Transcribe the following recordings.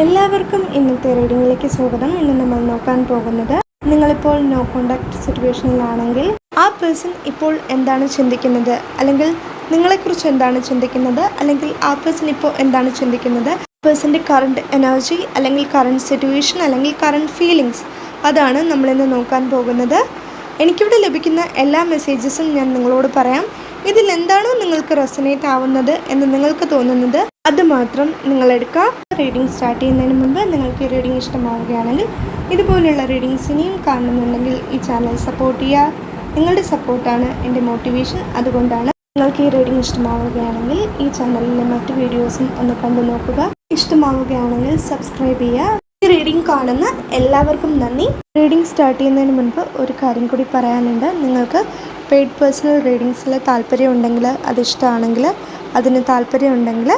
എല്ലാവർക്കും ഇന്നത്തെ റീഡിങ്ങിലേക്ക് സ്വാഗതം. ഇന്ന് നമ്മൾ നോക്കാൻ പോകുന്നത് നിങ്ങളിപ്പോൾ നോ കോണ്ടാക്ട് സിറ്റുവേഷനിലാണെങ്കിൽ ആ പേഴ്സൺ ഇപ്പോൾ എന്താണ് ചിന്തിക്കുന്നത്? അല്ലെങ്കിൽ നിങ്ങളെക്കുറിച്ച് എന്താണ് ചിന്തിക്കുന്നത്? അല്ലെങ്കിൽ ആ പേഴ്സൺ ഇപ്പോൾ എന്താണ് ചിന്തിക്കുന്നത്? പേഴ്സന്റെ കറണ്ട് എനർജി അല്ലെങ്കിൽ കറണ്ട് സിറ്റുവേഷൻ അല്ലെങ്കിൽ കറണ്ട് ഫീലിങ്സ് അതാണ് നമ്മളിന്ന് നോക്കാൻ പോകുന്നത്. എനിക്കിവിടെ ലഭിക്കുന്ന എല്ലാ മെസ്സേജസും ഞാൻ നിങ്ങളോട് പറയാം. ഇതിൽ എന്താണോ നിങ്ങൾക്ക് റെസനേറ്റ് ആവുന്നത് എന്ന് നിങ്ങൾക്ക് തോന്നുന്നത് അത് മാത്രം നിങ്ങൾ എടുക്കുക റീഡിംഗ് സ്റ്റാർട്ട് ചെയ്യുന്നതിന് മുമ്പ് നിങ്ങൾക്ക് ഈ റീഡിംഗ് ഇഷ്ടമാവുകയാണെങ്കിൽ ഇതുപോലെയുള്ള റീഡിങ്സ് ഇനിയും കാണുന്നുണ്ടെങ്കിൽ ഈ ചാനൽ സപ്പോർട്ട് ചെയ്യുക. നിങ്ങളുടെ സപ്പോർട്ടാണ് എന്റെ മോട്ടിവേഷൻ അതുകൊണ്ടാണ് നിങ്ങൾക്ക് ഈ റീഡിംഗ് ഇഷ്ടമാവുകയാണെങ്കിൽ ഈ ചാനലിലെ മറ്റ് വീഡിയോസും ഒന്ന് കണ്ടു നോക്കുക. ഇഷ്ടമാവുകയാണെങ്കിൽ സബ്സ്ക്രൈബ് ചെയ്യുക. ഈ റീഡിംഗ് കാണുന്ന എല്ലാവർക്കും നന്ദി. റീഡിംഗ് സ്റ്റാർട്ട് ചെയ്യുന്നതിന് മുൻപ് ഒരു കാര്യം കൂടി പറയാനുണ്ട്. നിങ്ങൾക്ക് പെയ്ഡ് പേഴ്സണൽ റീഡിങ്സിൽ താല്പര്യം ഉണ്ടെങ്കിൽ അത് ഇഷ്ടമാണെങ്കിൽ അതിന് താല്പര്യം ഉണ്ടെങ്കിൽ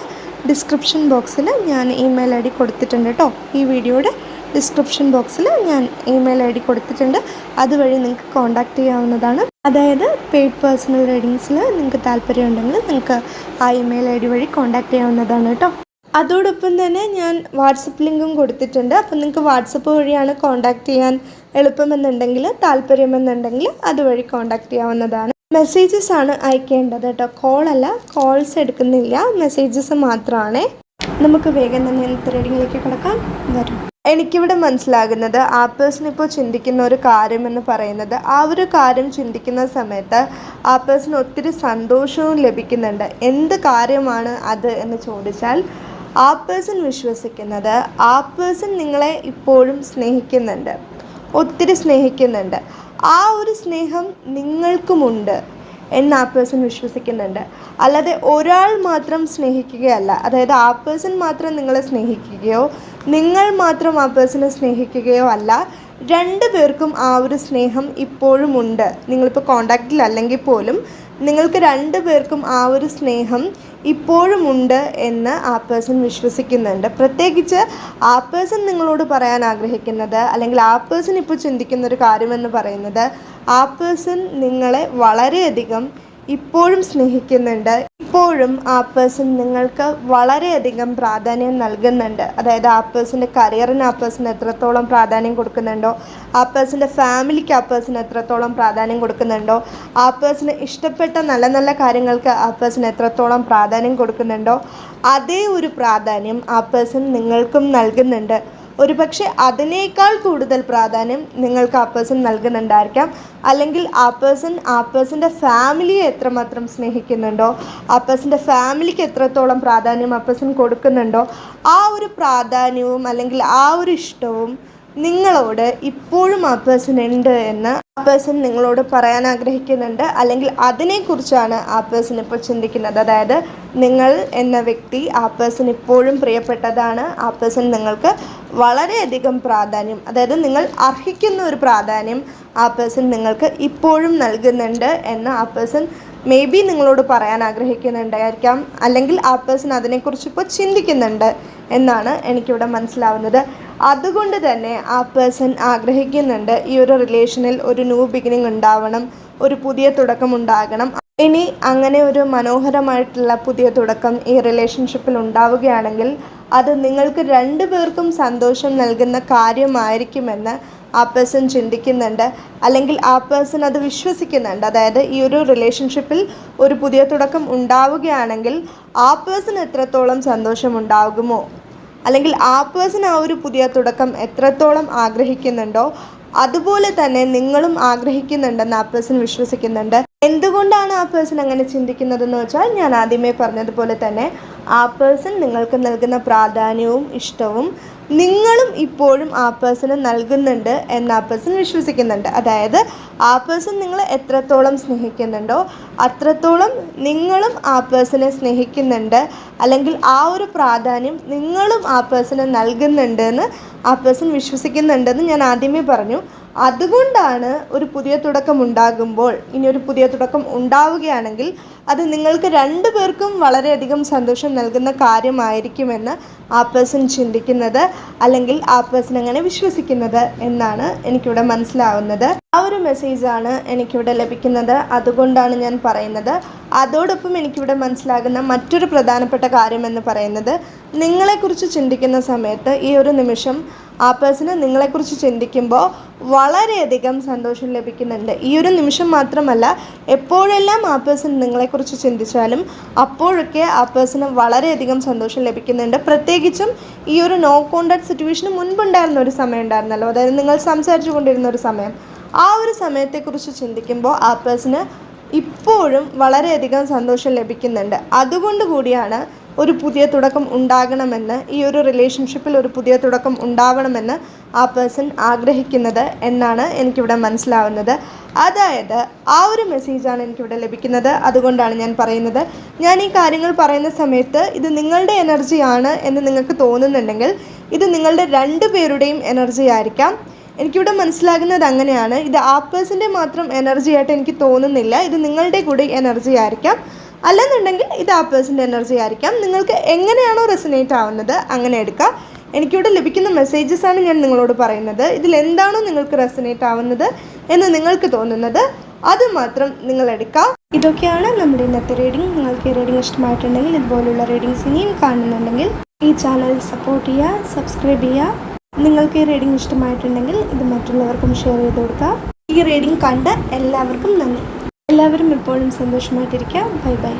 ഡിസ്ക്രിപ്ഷൻ ബോക്സിൽ ഞാൻ ഇമെയിൽ ഐ ഡി കൊടുത്തിട്ടുണ്ട് കേട്ടോ ഈ വീഡിയോയുടെ ഡിസ്ക്രിപ്ഷൻ ബോക്സിൽ ഞാൻ ഇമെയിൽ ഐ ഡി കൊടുത്തിട്ടുണ്ട്. അതുവഴി നിങ്ങൾക്ക് കോൺടാക്റ്റ് ചെയ്യാവുന്നതാണ്. അതായത് പെയ്ഡ് പേഴ്സണൽ റീഡിങ്സിൽ നിങ്ങൾക്ക് താല്പര്യം ഉണ്ടെങ്കിൽ നിങ്ങൾക്ക് ആ ഇമെയിൽ ഐ ഡി വഴി കോൺടാക്റ്റ് ചെയ്യാവുന്നതാണ് കേട്ടോ അതോടൊപ്പം തന്നെ ഞാൻ വാട്സപ്പ് ലിങ്കും കൊടുത്തിട്ടുണ്ട്. അപ്പം നിങ്ങൾക്ക് വാട്സപ്പ് വഴിയാണ് കോൺടാക്റ്റ് ചെയ്യാൻ എളുപ്പമെന്നുണ്ടെങ്കിൽ താല്പര്യമെന്നുണ്ടെങ്കിൽ അതുവഴി കോൺടാക്റ്റ് ചെയ്യാവുന്നതാണ്. മെസ്സേജസ് ആണ് അയക്കേണ്ടത് കേട്ടോ. കോളല്ല കോൾസ് എടുക്കുന്നില്ല. മെസ്സേജസ് മാത്രമാണ് നമുക്ക് വേഗം തന്നെ ഇന്നത്തെ റീഡിങ്ങിലേക്ക് കിടക്കാം? വരും. എനിക്കിവിടെ മനസ്സിലാകുന്നത് ആ പേഴ്സൺ ഇപ്പോൾ ചിന്തിക്കുന്ന ഒരു കാര്യം എന്ന് പറയുന്നത് ആ ഒരു കാര്യം ചിന്തിക്കുന്ന സമയത്ത് ആ പേഴ്സൺ ഒത്തിരി സന്തോഷവും ലഭിക്കുന്നുണ്ട്. എന്ത് കാര്യമാണ് അത് എന്ന് ചോദിച്ചാൽ ആ പേഴ്സൺ വിശ്വസിക്കുന്നത് ആ പേഴ്സൺ നിങ്ങളെ ഇപ്പോഴും സ്നേഹിക്കുന്നുണ്ട്. ഒത്തിരി സ്നേഹിക്കുന്നുണ്ട്. ആ ഒരു സ്നേഹം നിങ്ങൾക്കുമുണ്ട് എന്ന് ആ പേഴ്സൺ വിശ്വസിക്കുന്നുണ്ട്. അല്ലാതെ ഒരാൾ മാത്രം സ്നേഹിക്കുകയല്ല. അതായത് ആ പേഴ്സൺ മാത്രം നിങ്ങളെ സ്നേഹിക്കുകയോ നിങ്ങൾ മാത്രം ആ പേഴ്സണെ സ്നേഹിക്കുകയോ അല്ല രണ്ട് പേർക്കും ആ ഒരു സ്നേഹം ഇപ്പോഴും ഉണ്ട്. നിങ്ങളിപ്പോൾ കോണ്ടാക്റ്റിൽ അല്ലെങ്കിൽ പോലും നിങ്ങൾക്ക് രണ്ട് പേർക്കും ആ ഒരു സ്നേഹം ഇപ്പോഴും ഉണ്ട് എന്ന് ആ പേഴ്സൺ വിശ്വസിക്കുന്നുണ്ട്. പ്രത്യേകിച്ച് ആ പേഴ്സൺ നിങ്ങളോട് പറയാൻ ആഗ്രഹിക്കുന്നത് അല്ലെങ്കിൽ ആ പേഴ്സൺ ഇപ്പോൾ ചിന്തിക്കുന്ന ഒരു കാര്യമെന്ന് പറയുന്നത് ആ പേഴ്സൺ നിങ്ങളെ വളരെയധികം ഇപ്പോഴും സ്നേഹിക്കുന്നുണ്ട്. ഇപ്പോഴും ആ പേഴ്സൺ നിങ്ങൾക്ക് വളരെയധികം പ്രാധാന്യം നൽകുന്നുണ്ട്. അതായത് ആ പേഴ്സന്റെ കരിയറിന് ആ പേഴ്സൺ എത്രത്തോളം പ്രാധാന്യം കൊടുക്കുന്നുണ്ടോ ആ പേഴ്സന്റെ ഫാമിലിക്ക് ആ പേഴ്സൺ എത്രത്തോളം പ്രാധാന്യം കൊടുക്കുന്നുണ്ടോ ആ പേഴ്സണ് ഇഷ്ടപ്പെട്ട നല്ല നല്ല കാര്യങ്ങൾക്ക് ആ പേഴ്സൺ എത്രത്തോളം പ്രാധാന്യം കൊടുക്കുന്നുണ്ടോ അതേ ഒരു പ്രാധാന്യം ആ പേഴ്സൺ നിങ്ങൾക്കും നൽകുന്നുണ്ട്. ഒരുപക്ഷെ അതിനേക്കാൾ കൂടുതൽ പ്രാധാന്യം നിങ്ങൾക്ക് ആ പേഴ്സൺ നൽകുന്നുണ്ടായിരിക്കാം. അല്ലെങ്കിൽ ആ പേഴ്സൺ ആ പേഴ്സന്റെ ഫാമിലിയെ എത്രമാത്രം സ്നേഹിക്കുന്നുണ്ടോ ആ പേഴ്സന്റെ ഫാമിലിക്ക് എത്രത്തോളം പ്രാധാന്യം ആ പേഴ്സൺ കൊടുക്കുന്നുണ്ടോ ആ ഒരു പ്രാധാന്യവും അല്ലെങ്കിൽ ആ ഒരു ഇഷ്ടവും നിങ്ങളോട് ഇപ്പോഴും ആ പേഴ്സൺ ഉണ്ട് എന്ന് ആ പേഴ്സൺ നിങ്ങളോട് പറയാൻ ആഗ്രഹിക്കുന്നുണ്ട്. അല്ലെങ്കിൽ അതിനെക്കുറിച്ചാണ് ആ പേഴ്സൺ ഇപ്പോൾ ചിന്തിക്കുന്നത്. അതായത് നിങ്ങൾ എന്ന വ്യക്തി ആ പേഴ്സൺ ഇപ്പോഴും പ്രിയപ്പെട്ടതാണ്. ആ പേഴ്സൺ നിങ്ങൾക്ക് വളരെയധികം പ്രാധാന്യം അതായത് നിങ്ങൾ അർഹിക്കുന്ന ഒരു പ്രാധാന്യം ആ പേഴ്സൺ നിങ്ങൾക്ക് ഇപ്പോഴും നൽകുന്നുണ്ട് എന്ന് ആ പേഴ്സൺ മേ ബി നിങ്ങളോട് പറയാൻ ആഗ്രഹിക്കുന്നുണ്ടായിരിക്കാം. അല്ലെങ്കിൽ ആ പേഴ്സൺ അതിനെക്കുറിച്ച് ഇപ്പോൾ ചിന്തിക്കുന്നുണ്ട് എന്നാണ് എനിക്കിവിടെ മനസ്സിലാവുന്നത്. അതുകൊണ്ട് തന്നെ ആ പേഴ്സൺ ആഗ്രഹിക്കുന്നുണ്ട് ഈ ഒരു റിലേഷനിൽ ഒരു ന്യൂ ബിഗിനിങ് ഉണ്ടാവണം ഒരു പുതിയ തുടക്കം ഉണ്ടാകണം. ഇനി അങ്ങനെ ഒരു മനോഹരമായിട്ടുള്ള പുതിയ തുടക്കം ഈ റിലേഷൻഷിപ്പിൽ ഉണ്ടാവുകയാണെങ്കിൽ അത് നിങ്ങൾക്ക് രണ്ടു പേർക്കും സന്തോഷം നൽകുന്ന കാര്യമായിരിക്കുമെന്ന് ആ പേഴ്സൺ ചിന്തിക്കുന്നുണ്ട് അല്ലെങ്കിൽ ആ പേഴ്സൺ അത് വിശ്വസിക്കുന്നുണ്ട്. അതായത് ഈ ഒരു റിലേഷൻഷിപ്പിൽ ഒരു പുതിയ തുടക്കം ഉണ്ടാവുകയാണെങ്കിൽ ആ പേഴ്സൺ എത്രത്തോളം സന്തോഷം ഉണ്ടാകുമോ അല്ലെങ്കിൽ ആ പേഴ്സൺ ആ ഒരു പുതിയ തുടക്കം എത്രത്തോളം ആഗ്രഹിക്കുന്നുണ്ടോ അതുപോലെ തന്നെ നിങ്ങളും ആഗ്രഹിക്കുന്നുണ്ടെന്ന് ആ പേഴ്സൺ വിശ്വസിക്കുന്നുണ്ട്. എന്തുകൊണ്ടാണ് ആ പേഴ്സൺ അങ്ങനെ ചിന്തിക്കുന്നതെന്ന് വെച്ചാൽ ഞാൻ ആദ്യമേ പറഞ്ഞതുപോലെ തന്നെ ആ പേഴ്സൺ നിങ്ങൾക്ക് നൽകുന്ന പ്രാധാന്യവും ഇഷ്ടവും നിങ്ങളും ഇപ്പോഴും ആ പേഴ്സണ് നൽകുന്നുണ്ട് എന്ന് ആ പേഴ്സൺ വിശ്വസിക്കുന്നുണ്ട്. അതായത് ആ പേഴ്സൺ നിങ്ങളെ എത്രത്തോളം സ്നേഹിക്കുന്നുണ്ടോ അത്രത്തോളം നിങ്ങളും ആ പേഴ്സണെ സ്നേഹിക്കുന്നുണ്ട്. അല്ലെങ്കിൽ ആ ഒരു പ്രാധാന്യം നിങ്ങളും ആ പേഴ്സണ് നൽകുന്നുണ്ട് എന്ന് ആ പേഴ്സൺ വിശ്വസിക്കുന്നുണ്ടെന്ന് ഞാൻ ആദ്യമേ പറഞ്ഞു. അതുകൊണ്ടാണ് ഒരു പുതിയ തുടക്കം ഉണ്ടാകുമ്പോൾ ഇനി ഒരു പുതിയ തുടക്കം ഉണ്ടാവുകയാണെങ്കിൽ അത് നിങ്ങൾക്ക് രണ്ടു പേർക്കും വളരെയധികം സന്തോഷം നൽകുന്ന കാര്യമായിരിക്കുമെന്ന് ആ പേഴ്സൺ ചിന്തിക്കുന്നത് അല്ലെങ്കിൽ ആ പേഴ്സൺ അങ്ങനെ വിശ്വസിക്കുന്നത് എന്നാണ് എനിക്കിവിടെ മനസ്സിലാവുന്നത്. ആ ഒരു മെസ്സേജാണ് എനിക്കിവിടെ ലഭിക്കുന്നത്. അതുകൊണ്ടാണ് ഞാൻ പറയുന്നത്. അതോടൊപ്പം എനിക്കിവിടെ മനസ്സിലാകുന്ന മറ്റൊരു പ്രധാനപ്പെട്ട കാര്യം എന്ന് പറയുന്നത് നിങ്ങളെക്കുറിച്ച് ചിന്തിക്കുന്ന സമയത്ത് ഈ ഒരു നിമിഷം ആ പേഴ്സണ് നിങ്ങളെക്കുറിച്ച് ചിന്തിക്കുമ്പോൾ വളരെയധികം സന്തോഷം ലഭിക്കുന്നുണ്ട്. ഈ ഒരു നിമിഷം മാത്രമല്ല എപ്പോഴെല്ലാം ആ പേഴ്സൺ നിങ്ങളെക്കുറിച്ച് ചിന്തിച്ചാലും അപ്പോഴൊക്കെ ആ പേഴ്സണ് വളരെയധികം സന്തോഷം ലഭിക്കുന്നുണ്ട്. പ്രത്യേകിച്ചും ഈ ഒരു നോ കോണ്ടാക്ട് സിറ്റുവേഷന് മുൻപുണ്ടായിരുന്ന ഒരു സമയം ഉണ്ടായിരുന്നല്ലോ. അതായത് നിങ്ങൾ സംസാരിച്ചു കൊണ്ടിരുന്ന ഒരു സമയം. ആ ഒരു സമയത്തെക്കുറിച്ച് ചിന്തിക്കുമ്പോൾ ആ പേഴ്സണ് ഇപ്പോഴും വളരെയധികം സന്തോഷം ലഭിക്കുന്നുണ്ട്. അതുകൊണ്ട് കൂടിയാണ് ഒരു പുതിയ തുടക്കം ഉണ്ടാകണമെന്ന് ഈ ഒരു റിലേഷൻഷിപ്പിൽ ഒരു പുതിയ തുടക്കം ഉണ്ടാവണമെന്ന് ആ പേഴ്സൺ ആഗ്രഹിക്കുന്നത് എന്നാണ് എനിക്കിവിടെ മനസ്സിലാവുന്നത്. അതായത് ആ ഒരു മെസ്സേജാണ് എനിക്കിവിടെ ലഭിക്കുന്നത്. അതുകൊണ്ടാണ് ഞാൻ പറയുന്നത്. ഞാൻ ഈ കാര്യങ്ങൾ പറയുന്ന സമയത്ത് ഇത് നിങ്ങളുടെ എനർജിയാണ് എന്ന് നിങ്ങൾക്ക് തോന്നുന്നുണ്ടെങ്കിൽ ഇത് നിങ്ങളുടെ രണ്ട് പേരുടെയും എനർജി ആയിരിക്കാം. എനിക്കിവിടെ മനസ്സിലാകുന്നത് അങ്ങനെയാണ്. ഇത് ആ പേഴ്സന്റെ മാത്രം എനർജി ആയിട്ട് എനിക്ക് തോന്നുന്നില്ല. ഇത് നിങ്ങളുടെ കൂടി എനർജി ആയിരിക്കാം. അല്ലെന്നുണ്ടെങ്കിൽ ഇത് ആ പേഴ്സന്റെ എനർജി ആയിരിക്കാം. നിങ്ങൾക്ക് എങ്ങനെയാണോ റെസിനേറ്റ് ആവുന്നത് അങ്ങനെ എടുക്കാം. എനിക്കിവിടെ ലഭിക്കുന്ന മെസ്സേജസ് ആണ് ഞാൻ നിങ്ങളോട് പറയുന്നത്. ഇതിൽ എന്താണോ നിങ്ങൾക്ക് റെസിനേറ്റ് ആവുന്നത് എന്ന് നിങ്ങൾക്ക് തോന്നുന്നത് അത് മാത്രം നിങ്ങൾ എടുക്കാം. ഇതൊക്കെയാണ് നമ്മുടെ ഇന്നത്തെ റീഡിംഗ് നിങ്ങൾക്ക് ഈ റീഡിംഗ് ഇഷ്ടമായിട്ടുണ്ടെങ്കിൽ ഇതുപോലുള്ള റീഡിങ്സ് ഇനിയും കാണുന്നുണ്ടെങ്കിൽ ഈ ചാനൽ സപ്പോർട്ട് ചെയ്യുക സബ്സ്ക്രൈബ് ചെയ്യുക. നിങ്ങൾക്ക് ഈ റീഡിംഗ് ഇഷ്ടമായിട്ടുണ്ടെങ്കിൽ ഇത് മറ്റുള്ളവർക്കും ഷെയർ ചെയ്ത് കൊടുക്കുക. ഈ റീഡിംഗ് കണ്ട എല്ലാവർക്കും നന്ദി. എല്ലാവരും എപ്പോഴും സന്തോഷമായിട്ടിരിക്കുക ബൈ ബൈ.